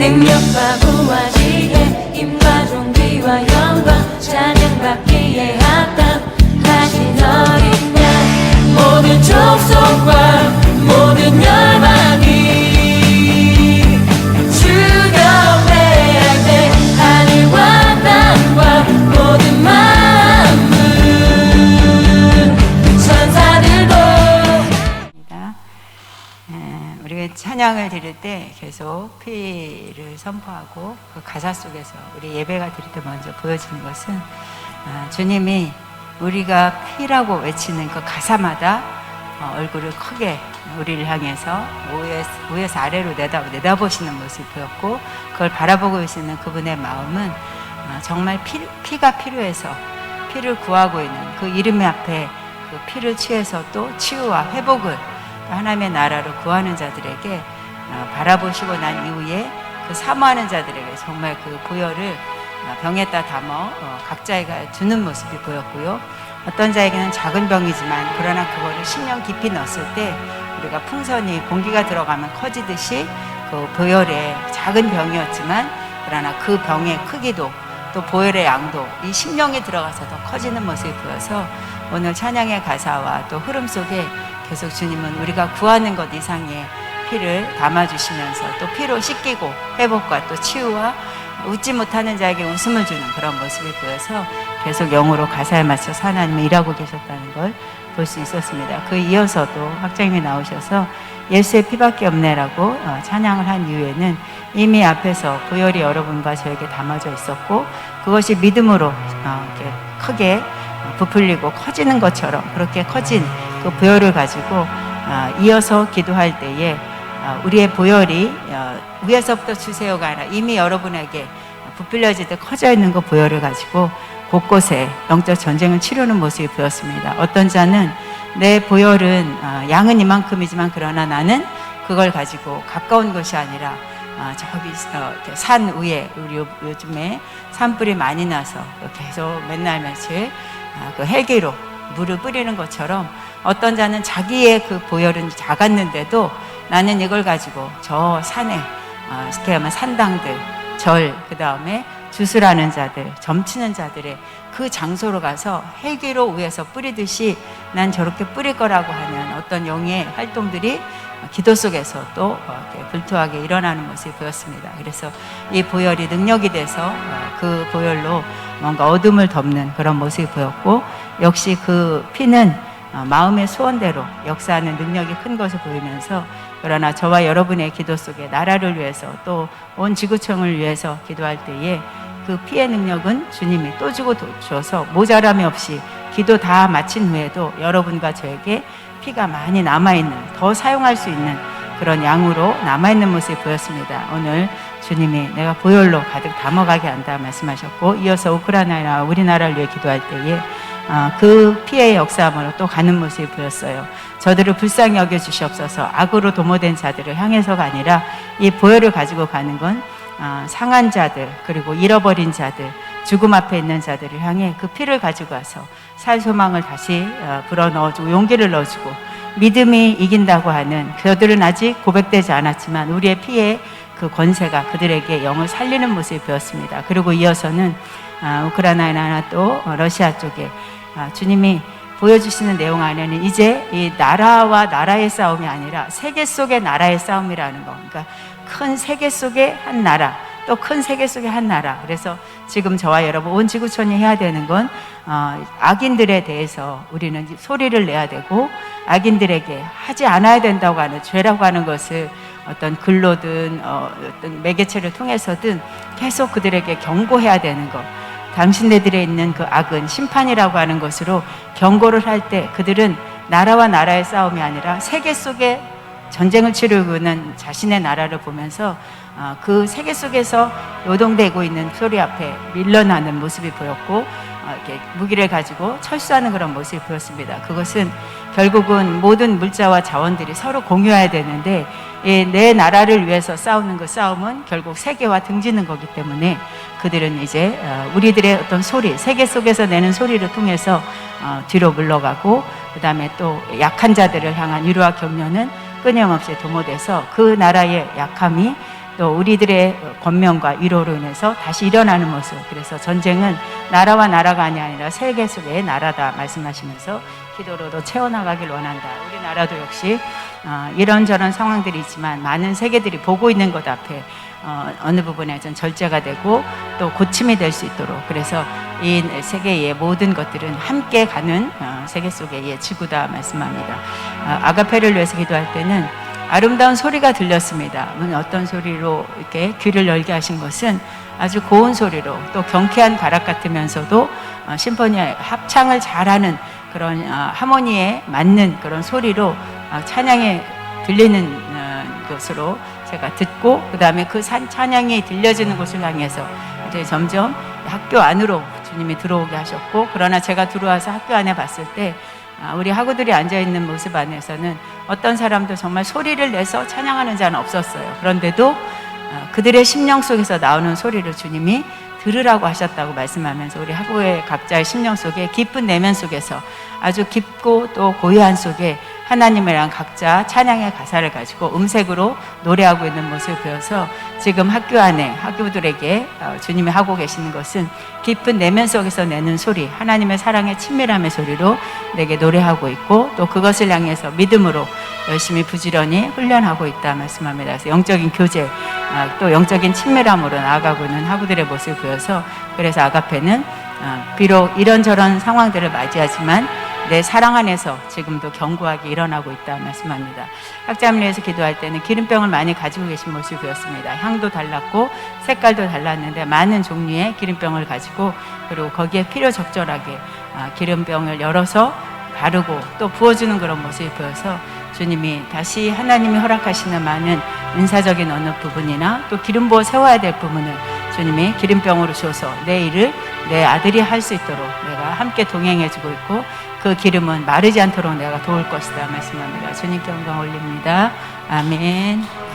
능력과 부와 지혜 힘과 존귀와 영 우리가 찬양을 드릴 때 계속 피를 선포하고 그 가사 속에서 우리 예배가 드릴 때 먼저 보여지는 것은 아, 주님이 우리가 피라고 외치는 그 가사마다 어, 얼굴을 크게 우리를 향해서 위에서, 아래로 내다, 내다보시는 모습이 보였고 그걸 바라보고 계시는 그분의 마음은 아, 정말 피, 피가 필요해서 피를 구하고 있는 그 이름 앞에 그 피를 취해서 또 치유와 회복을 또 하나님의 나라로 구하는 자들에게 어, 바라보시고 난 이후에 그 사모하는 자들에게 정말 그 보혈을 어, 병에다 담아 어, 각자에게 주는 모습이 보였고요. 어떤 자에게는 작은 병이지만 그러나 그거를 10년 깊이 넣었을 때 우리가 풍선이 공기가 들어가면 커지듯이 그 보혈의 작은 병이었지만 그러나 그 병의 크기도 또 보혈의 양도 이 심령에 들어가서 더 커지는 모습이 보여서 오늘 찬양의 가사와 또 흐름 속에 계속 주님은 우리가 구하는 것 이상의 피를 담아주시면서 또 피로 씻기고 회복과 또 치유와 웃지 못하는 자에게 웃음을 주는 그런 모습이 보여서 계속 영으로 가사에 맞춰서 하나님이 일하고 계셨다는 걸 볼 수 있었습니다. 그 이어서도 학장님이 나오셔서 예수의 피밖에 없네라고 어, 찬양을 한 이후에는 이미 앞에서 보혈이 여러분과 저에게 담아져 있었고 그것이 믿음으로 어, 크게 부풀리고 커지는 것처럼 그렇게 커진 그 보혈을 가지고 어, 이어서 기도할 때에 어, 우리의 보혈이 어, 위에서부터 주세요가 아니라 이미 여러분에게 부풀려질 때 커져 있는 그 보혈을 가지고 곳곳에 영적 전쟁을 치르는 모습이 보였습니다. 어떤 자는 내 보혈은 어, 양은 이만큼이지만 그러나 나는 그걸 가지고 가까운 것이 아니라 어, 저기 산 위에 우리 요- 요즘에 산불이 많이 나서 계속 맨날 며칠 아, 그 헬기로 물을 뿌리는 것처럼 어떤 자는 자기의 그 보혈은 작았는데도 나는 이걸 가지고 저 산에 어, 쉽게 하면 산당들 절 그 다음에 주술하는 자들 점치는 자들의 그 장소로 가서 헬기로 위에서 뿌리듯이 난 저렇게 뿌릴 거라고 하는 어떤 영의 활동들이 기도 속에서 또 어, 불투하게 일어나는 모습이 보였습니다. 그래서 이 보혈이 능력이 돼서 어, 그 보혈로 뭔가 어둠을 덮는 그런 모습이 보였고 역시 그 피는 어, 마음의 소원대로 역사하는 능력이 큰 것을 보이면서 그러나 저와 여러분의 기도 속에 나라를 위해서 또 온 지구촌을 위해서 기도할 때에 그 피의 능력은 주님이 또 주고 또 주어서 모자람이 없이 기도 다 마친 후에도 여러분과 저에게 피가 많이 남아있는 더 사용할 수 있는 그런 양으로 남아있는 모습이 보였습니다. 오늘 주님이 내가 보혈로 가득 담아가게 한다 말씀하셨고 이어서 우크라이나와 우리나라를 위해 기도할 때에 아, 그 피의 역사함으로 또 가는 모습이 보였어요. 저들을 불쌍히 여겨 주시옵소서. 악으로 도모된 자들을 향해서가 아니라 이 보혈을 가지고 가는 건 아, 상한 자들 그리고 잃어버린 자들 죽음 앞에 있는 자들을 향해 그 피를 가지고 와서 살 소망을 다시 어, 불어 넣어주고 용기를 넣어주고 믿음이 이긴다고 하는 그들은 아직 고백되지 않았지만 우리의 피의 그 권세가 그들에게 영을 살리는 모습이 보였습니다. 그리고 이어서는 아, 우크라이나나 또 러시아 쪽에 아, 주님이 보여주시는 내용 안에는 이제 이 나라와 나라의 싸움이 아니라 세계 속의 나라의 싸움이라는 거. 그러니까 큰 세계 속의 한 나라, 또 큰 세계 속의 한 나라. 그래서 지금 저와 여러분 온 지구촌이 해야 되는 건 어, 악인들에 대해서 우리는 소리를 내야 되고 악인들에게 하지 않아야 된다고 하는 죄라고 하는 것을 어떤 글로든 어, 어떤 매개체를 통해서든 계속 그들에게 경고해야 되는 것. 당신네들에 있는 그 악은 심판이라고 하는 것으로 경고를 할 때 그들은 나라와 나라의 싸움이 아니라 세계 속에 전쟁을 치르고 있는 자신의 나라를 보면서 어, 그 세계 속에서 노동되고 있는 소리 앞에 밀려나는 모습이 보였고 어, 이렇게 무기를 가지고 철수하는 그런 모습이 보였습니다. 그것은 결국은 모든 물자와 자원들이 서로 공유해야 되는데 이 내 나라를 위해서 싸우는 그 싸움은 결국 세계와 등지는 거기 때문에 그들은 이제 어, 우리들의 어떤 소리, 세계 속에서 내는 소리를 통해서 어, 뒤로 물러가고 그다음에 또 약한 자들을 향한 위로와 격려는 끊임없이 도모돼서 그 나라의 약함이 또 우리들의 권면과 위로로 인해서 다시 일어나는 모습. 그래서 전쟁은 나라와 나라가 아니라 세계 속의 나라다 말씀하시면서 기도로도 채워나가길 원한다. 우리나라도 역시 어, 이런저런 상황들이 있지만 많은 세계들이 보고 있는 것 앞에 어, 어느 부분에 좀 절제가 되고 또 고침이 될 수 있도록 그래서 이 세계의 모든 것들은 함께 가는 어, 세계 속의 지구다 말씀합니다. 어, 아가페를 위해서 기도할 때는 아름다운 소리가 들렸습니다. 음, 어떤 소리로 이렇게 귀를 열게 하신 것은 아주 고운 소리로 또 경쾌한 가락 같으면서도 어, 심포니 합창을 잘하는 그런 어, 하모니에 맞는 그런 소리로 어, 찬양에 들리는 어, 것으로 제가 듣고 그 다음에 그 산- 찬양이 들려지는 곳을 향해서 이제 점점 학교 안으로 주님이 들어오게 하셨고 그러나 제가 들어와서 학교 안에 봤을 때 아, 우리 학우들이 앉아 있는 모습 안에서는 어떤 사람도 정말 소리를 내서 찬양하는 자는 없었어요. 그런데도 어, 그들의 심령 속에서 나오는 소리를 주님이 들으라고 하셨다고 말씀하면서 우리 학우의 각자의 심령 속에 깊은 내면 속에서 아주 깊고 또 고요한 속에 하나님이랑 각자 찬양의 가사를 가지고 음색으로 노래하고 있는 모습을 보여서 지금 학교 안에 학우들에게 어, 주님이 하고 계시는 것은 깊은 내면 속에서 내는 소리, 하나님의 사랑의 친밀함의 소리로 내게 노래하고 있고 또 그것을 향해서 믿음으로 열심히 부지런히 훈련하고 있다 말씀합니다. 그래서 영적인 교제, 아, 또 영적인 친밀함으로 나아가고 있는 학우들의 모습을 보여서 그래서 아가페는 아, 비록 이런저런 상황들을 맞이하지만 내 사랑 안에서 지금도 견고하게 일어나고 있다 말씀합니다. 학자문리에서 기도할 때는 기름병을 많이 가지고 계신 모습이 보였습니다. 향도 달랐고 색깔도 달랐는데 많은 종류의 기름병을 가지고 그리고 거기에 필요 적절하게 아, 기름병을 열어서 바르고 또 부어주는 그런 모습이 보여서 주님이 다시 하나님이 허락하시는 많은 은사적인 어느 부분이나 또 기름 부어 세워야 될 부분을 주님이 기름병으로 주어서 내 일을 내 아들이 할 수 있도록 내가 함께 동행해주고 있고 그 기름은 마르지 않도록 내가 도울 것이다 말씀합니다. 주님께 영광 올립니다. 아멘.